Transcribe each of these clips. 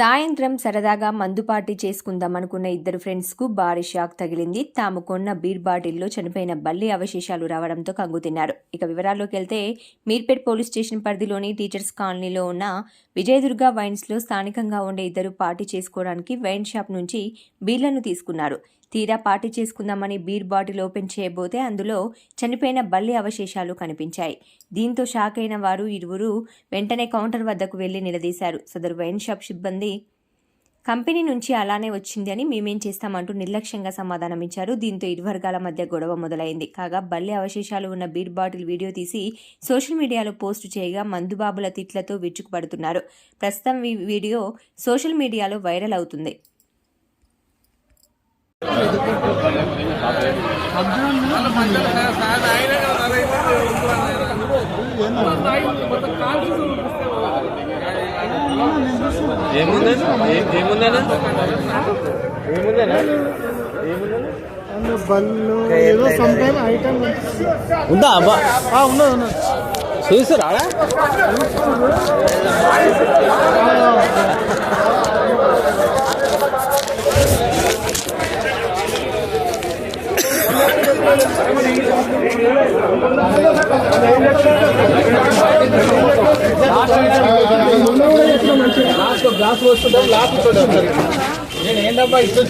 సాయంత్రం సరదాగా మందు పార్టీ చేసుకుందాం అనుకున్న ఇద్దరు ఫ్రెండ్స్కు భారీ షాక్ తగిలింది. తాము కొన్న బీర్ బాటిల్లో చనిపోయిన బల్లి అవశేషాలు రావడంతో కంగుతిన్నారు ఇక వివరాల్లోకి వెళ్తే మీర్పేట్ పోలీస్ స్టేషన్ పరిధిలోని టీచర్స్ కాలనీలో ఉన్న విజయదుర్గ వైన్స్లో స్థానికంగా ఉండే ఇద్దరు పార్టీ చేసుకోవడానికి వైన్ షాప్ నుంచి బీర్లను తీసుకున్నారు. తీరా పార్టీ చేసుకుందామని బీర్ బాటిల్ ఓపెన్ చేయబోతే అందులో చనిపోయిన బల్లి అవశేషాలు కనిపించాయి. దీంతో షాక్ అయిన వారు ఇరువురు వెంటనే కౌంటర్ వద్దకు వెళ్ళి నిలదీశారు. సదరు వైన్ షాప్ సిబ్బంది కంపెనీ నుంచి అలానే వచ్చింది అని మేమేం చేస్తామంటూ నిర్లక్ష్యంగా సమాధానమిచ్చారు దీంతో ఇరు వర్గాల మధ్య గొడవ మొదలైంది. కాగా బల్లి అవశేషాలు ఉన్న బీర్ బాటిల్ వీడియో తీసి సోషల్ మీడియాలో పోస్టు చేయగా మందుబాబుల తిట్లతో విరుచుకుపడుతున్నారు. ప్రస్తుతం ఈ వీడియో సోషల్ మీడియాలో వైరల్ అవుతుంది. ఏముందని ఏముందని ఏదో టైమ్ ఐటమ్ ఉందా? అబ్బా. ఉన్నది ఉన్నది. చూస్తారా గ్లాస్ వస్తుంటాం లాస్ట్ నేను ఏంటబ్బా ఇష్టం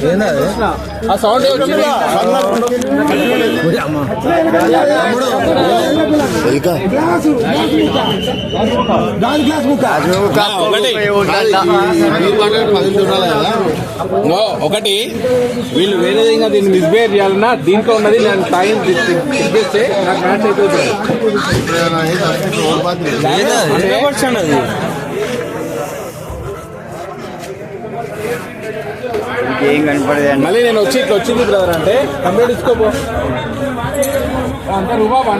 ఆ సౌండ్ వచ్చిందా ఒకటి. వీళ్ళు వేరే విధంగా దీన్ని మిస్బిహేవ్ చేయాలన్నా దీంట్లో ఉన్నది నేను టైం చేస్తే నాకు మ్యాచ్ అయిపోతుంది. ఏం కనపడదు మళ్ళీ నేను వచ్చి ఇట్లా వచ్చింది బ్రదర్ అంటే కంప్లీట్ ఇచ్చుకోపో. అంత రూబా